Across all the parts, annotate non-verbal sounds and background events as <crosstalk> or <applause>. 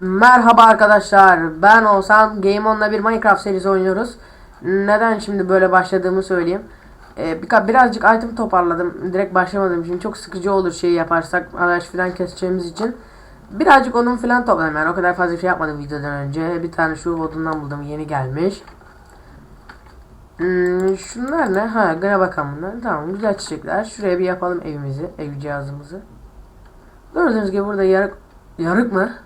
Merhaba arkadaşlar. Ben olsam Game On'la bir Minecraft serisi oynuyoruz. Neden şimdi böyle başladığımı söyleyeyim. Ee, birazcık item toparladım. Direkt başlamadım. Şimdi çok sıkıcı olur şey yaparsak araç falan keseceğimiz için. Birazcık odun falan topladım yani. O kadar fazla şey yapmadım videodan önce. Bir tane şu odundan buldum. Yeni gelmiş. Hmm, şunlar ne? Ha, gene bakalım bunlar. Tamam, güzel çiçekler. Şuraya bir yapalım evimizi, ev cihazımızı. Gördüğünüz gibi burada yarık yarık mı?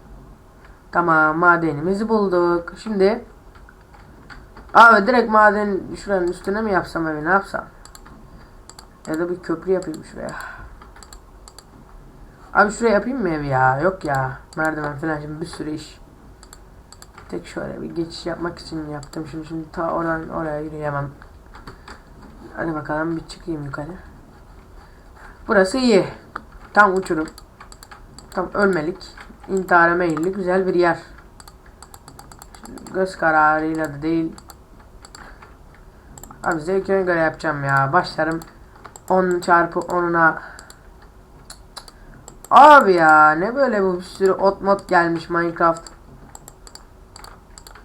Tamam madenimizi bulduk. Şimdi Abi direkt maden şuranın üstüne mi yapsam evi ne yapsam? Ya da bir köprü yapayım şuraya. Abi şuraya yapayım mı evi ya? Yok ya. Merdiven falan şimdi bir sürü iş. Tek şöyle bir geçiş yapmak için yaptım. Şimdi şimdi ta oradan oraya yürüyemem. Hadi bakalım bir çıkayım yukarı. Burası iyi. Tam uçurum. Tam ölmelik. İntihara meyilli güzel bir yer. Şimdi göz kararıyla da değil. Abi zevkine göre yapacağım ya. Başlarım 10 çarpı 10'una. Abi ya ne böyle bu bir sürü ot mod gelmiş Minecraft.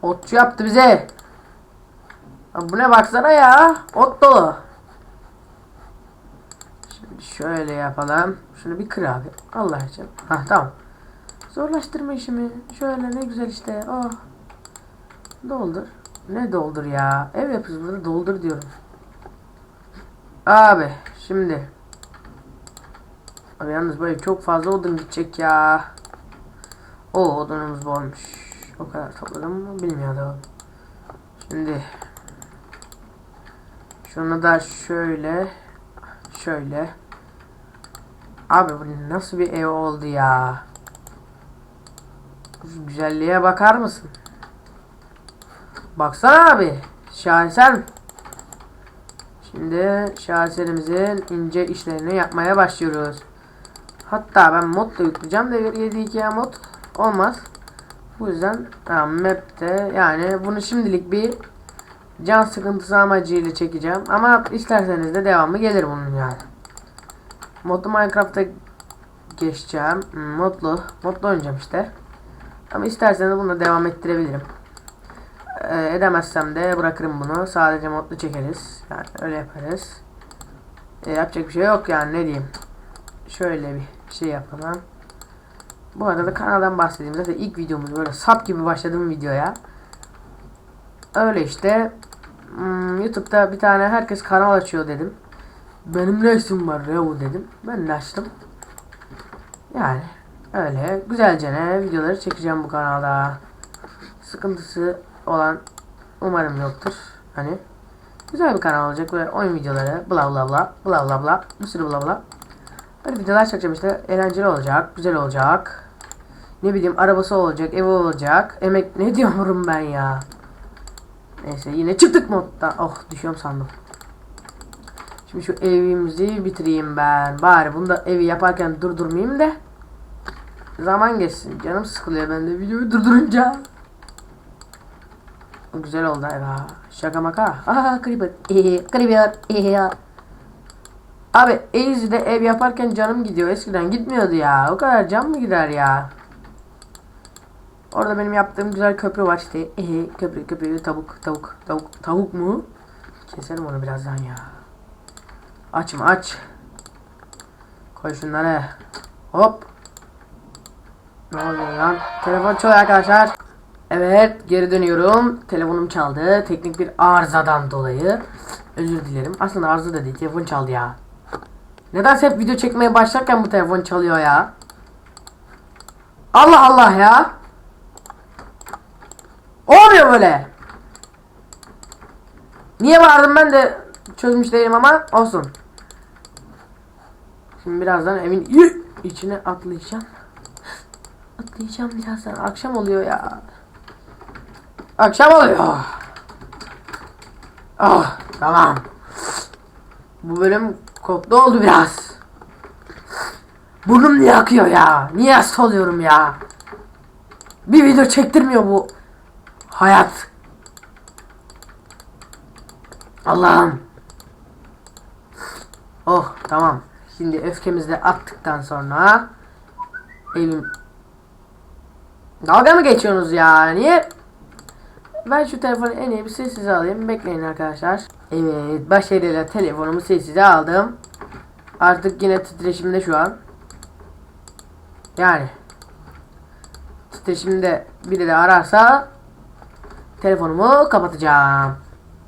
Otçu yaptı bize. Abi bu ne baksana ya. Ot dolu. Şimdi şöyle yapalım. Şunu bir kır abi. Allah için. Hah tamam. Zorlaştırma işimi. Şöyle ne güzel işte. Oh. Doldur. Ne doldur ya? Ev yapıyoruz burada doldur diyorum. Abi şimdi. Abi yalnız böyle çok fazla odun gidecek ya. O odunumuz bolmuş. O kadar topladım mı bilmiyordum. Şimdi. Şunu da şöyle. Şöyle. Abi bu nasıl bir ev oldu ya? Şu güzelliğe bakar mısın? Baksana abi. Şaheser. Şimdi şaheserimizin ince işlerini yapmaya başlıyoruz. Hatta ben mod da yükleyeceğim de 7.2'ye mod olmaz. Bu yüzden tamam, map'te yani bunu şimdilik bir can sıkıntısı amacıyla çekeceğim. Ama isterseniz de devamı gelir bunun yani. Modlu Minecraft'a geçeceğim. Hmm, Modlu. Modlu oynayacağım işte. Ama isterseniz bunu devam ettirebilirim. Ee, edemezsem de bırakırım bunu. Sadece modlu çekeriz. Yani öyle yaparız. Ee, yapacak bir şey yok yani ne diyeyim. Şöyle bir şey yapalım. Bu arada da kanaldan bahsedeyim. Zaten ilk videomuz böyle sap gibi başladığım videoya. Öyle işte. Hmm, YouTube'da bir tane herkes kanal açıyor dedim. Benim ne işim var Revo dedim. Ben de açtım. Yani öyle güzelce ne videoları çekeceğim bu kanalda. Sıkıntısı olan umarım yoktur. Hani güzel bir kanal olacak ve oyun videoları bla bla bla bla bla bla bir sürü bla bla. Böyle videolar çekeceğim işte eğlenceli olacak, güzel olacak. Ne bileyim arabası olacak, evi olacak. Emek ne diyorum ben ya. Neyse yine çıktık moddan. Oh düşüyorum sandım. Şimdi şu evimizi bitireyim ben. Bari bunu da evi yaparken durdurmayayım da. Zaman geçsin. Canım sıkılıyor ben de videoyu durdurunca. Güzel oldu ha. Şaka maka. Aha creeper. Ehe, creeper. Ehe. Abi Easy'de ev yaparken canım gidiyor. Eskiden gitmiyordu ya. O kadar can mı gider ya? Orada benim yaptığım güzel köprü var işte. Ehe, köprü köprü tavuk tavuk tavuk tavuk mu? Keserim onu birazdan ya. Açma aç. Koy şunları. Hop. Ne oluyor lan? Telefon çalıyor arkadaşlar. Evet geri dönüyorum. Telefonum çaldı. Teknik bir arızadan dolayı. Özür dilerim. Aslında arıza da değil. Telefon çaldı ya. Neden hep video çekmeye başlarken bu telefon çalıyor ya? Allah Allah ya. Olmuyor böyle. Niye bağırdım ben de çözmüş değilim ama olsun. Şimdi birazdan evin içine atlayacağım. Atlayacağım birazdan. Akşam oluyor ya. Akşam oluyor. Ah tamam. Bu bölüm koklu oldu biraz. Burnum niye akıyor ya? Niye hasta oluyorum ya? Bir video çektirmiyor bu hayat. Allah'ım. Oh tamam. Şimdi öfkemizi attıktan sonra evim Dalga mı geçiyorsunuz ya? Niye? Ben şu telefonu en iyi bir sessize alayım. Bekleyin arkadaşlar. Evet başarıyla telefonumu sessize aldım. Artık yine titreşimde şu an. Yani. Titreşimde biri de ararsa telefonumu kapatacağım.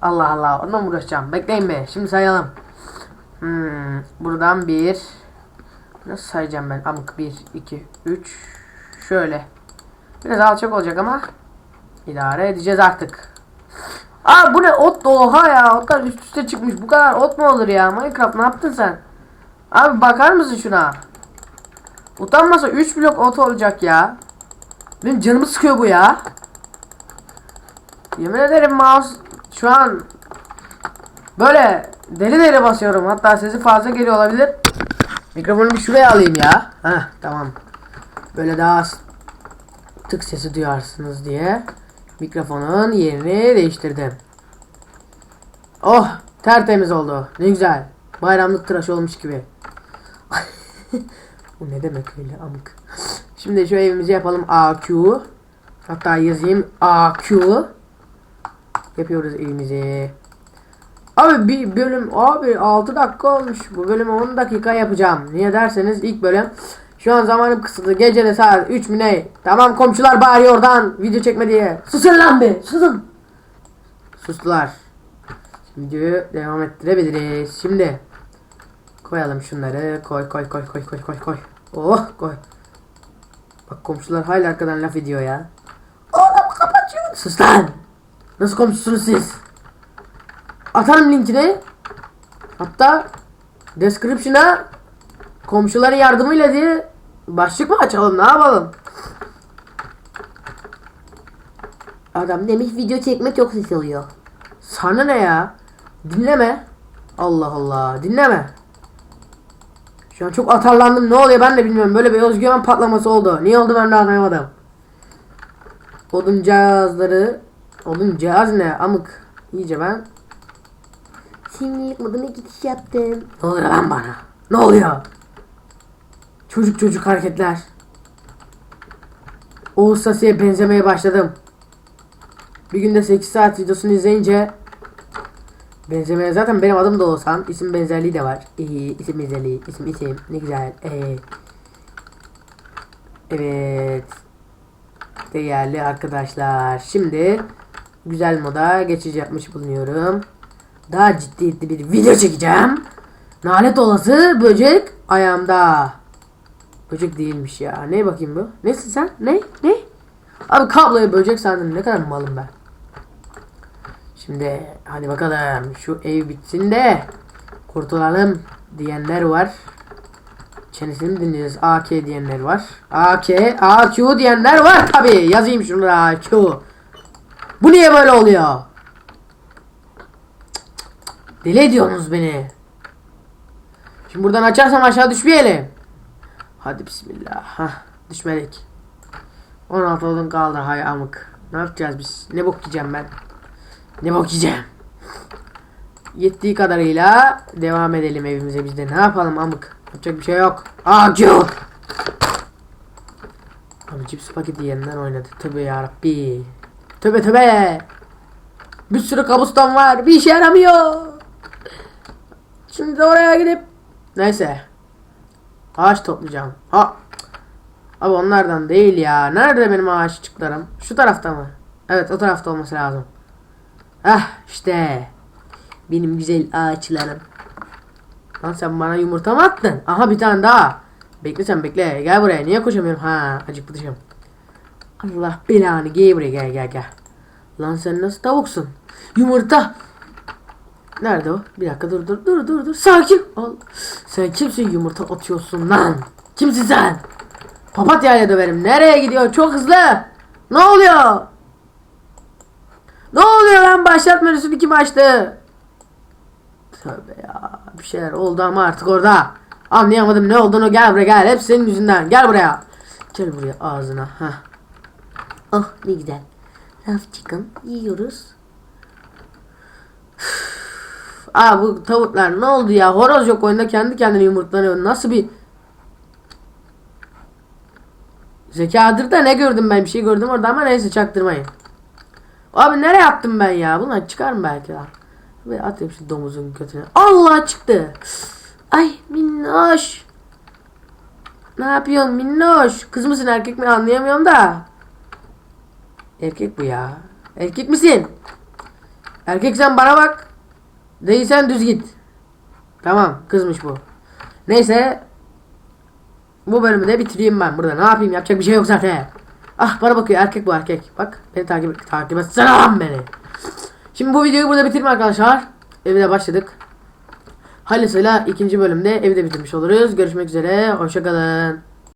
Allah Allah ondan mı uğraşacağım? Bekleyin be. Şimdi sayalım. Hmm, buradan bir Nasıl sayacağım ben? Amık 1, 2, 3 Şöyle Biraz alçak olacak ama idare edeceğiz artık. Aa bu ne ot oha ya otlar üst üste çıkmış bu kadar ot mu olur ya Minecraft ne yaptın sen? Abi bakar mısın şuna? Utanmasa 3 blok ot olacak ya. Benim canımı sıkıyor bu ya. Yemin ederim mouse şu an böyle deli deli basıyorum. Hatta sesi fazla geliyor olabilir. Mikrofonu bir şuraya alayım ya. Heh tamam. Böyle daha tık sesi duyarsınız diye mikrofonun yerini değiştirdim. Oh tertemiz oldu. Ne güzel. Bayramlık tıraş olmuş gibi. <laughs> Bu ne demek öyle amık. Şimdi şu evimizi yapalım AQ. Hatta yazayım AQ. Yapıyoruz evimizi. Abi bir bölüm abi 6 dakika olmuş. Bu bölümü 10 dakika yapacağım. Niye derseniz ilk bölüm şu an zamanım kısıtlı. Gece de saat 3 mü ne? Tamam komşular bağırıyor oradan video çekme diye. Susun lan be susun. Sustular. Videoyu devam ettirebiliriz. Şimdi koyalım şunları. Koy koy koy koy koy koy koy. Oh koy. Bak komşular hala arkadan laf ediyor ya. Oğlum kapatıyor. Sus lan. Nasıl komşusunuz siz? Atarım linkini. Hatta description'a komşuların yardımıyla diye başlık mı açalım ne yapalım? Adam demiş video çekmek çok ses oluyor. Sana ne ya? Dinleme. Allah Allah dinleme. Şu an çok atarlandım ne oluyor ben de bilmiyorum. Böyle bir özgüven patlaması oldu. Niye oldu ben de anlayamadım. Odun cihazları Odun cihaz ne amık. İyice ben Şimdi yıkmadığına gidiş yaptım. Ne oluyor lan bana? Ne oluyor? Çocuk çocuk hareketler. Oğuz Sasi'ye benzemeye başladım. Bir günde 8 saat videosunu izleyince Benzemeye zaten benim adım da olsam isim benzerliği de var. İyi isim benzerliği, isim isim ne güzel. Ee, evet. Değerli arkadaşlar. Şimdi güzel moda geçiş yapmış bulunuyorum. Daha ciddi bir video çekeceğim. Nalet olası böcek ayağımda. Böcek değilmiş ya. Ne bakayım bu? Nesin sen? Ne? Ne? Abi kabloya böcek sandım. Ne kadar malım ben. Şimdi hadi bakalım şu ev bitsin de kurtulalım diyenler var. Çenesini dinleyeceğiz? AK diyenler var. AK, AQ diyenler var tabi. Yazayım şunu AQ. Bu niye böyle oluyor? Deli ediyorsunuz beni. Şimdi buradan açarsam aşağı düşmeyelim. Hadi bismillah. Hah, düşmedik. 16 odun kaldı hay amık. Ne yapacağız biz? Ne bok yiyeceğim ben? Ne bok yiyeceğim? Yettiği kadarıyla devam edelim evimize biz de. Ne yapalım amık? Yapacak bir şey yok. Akü! Abi cips paketi yeniden oynadı. Tövbe yarabbi. Tövbe tövbe. Bir sürü kabustan var. Bir işe yaramıyor. Şimdi oraya gidip neyse. Ağaç toplayacağım. Ha. Abi onlardan değil ya. Nerede benim ağaççıklarım? Şu tarafta mı? Evet o tarafta olması lazım. Ah işte. Benim güzel ağaçlarım. Lan sen bana yumurta mı attın? Aha bir tane daha. Bekle sen bekle. Gel buraya. Niye koşamıyorum? Ha acıkmışım. Allah belanı. Gel buraya gel gel gel. Lan sen nasıl tavuksun? Yumurta. Nerede o? Bir dakika dur dur dur dur dur. Sakin ol. Sen kimsin yumurta atıyorsun lan? Kimsin sen? Papatyayla döverim. Nereye gidiyor? Çok hızlı. Ne oluyor? Ne oluyor lan? Başlat menüsünü kim açtı? Tövbe ya. Bir şeyler oldu ama artık orada. Anlayamadım ne olduğunu. Gel buraya gel. Hep senin yüzünden. Gel buraya. Gel buraya ağzına. Heh. Oh ne güzel. Laf çıkın. Yiyoruz. <laughs> Aa bu tavuklar ne oldu ya? Horoz yok oyunda kendi kendine yumurtlanıyor. Nasıl bir Zekadır da ne gördüm ben bir şey gördüm orada ama neyse çaktırmayın. Abi nereye attım ben ya? Bunlar çıkar mı belki ya? Ve atayım şu domuzun götüne. Allah çıktı. Ay minnoş. Ne yapıyorsun minnoş? Kız mısın erkek mi anlayamıyorum da. Erkek bu ya. Erkek misin? Erkek sen bana bak. Değilsen düz git. Tamam kızmış bu. Neyse. Bu bölümü de bitireyim ben burada. Ne yapayım yapacak bir şey yok zaten. Ah bana bakıyor erkek bu erkek. Bak beni takip takip etsene lan beni. Şimdi bu videoyu burada bitirme arkadaşlar. Evde başladık. Hayırlısıyla ikinci bölümde evde bitirmiş oluruz. Görüşmek üzere. Hoşçakalın.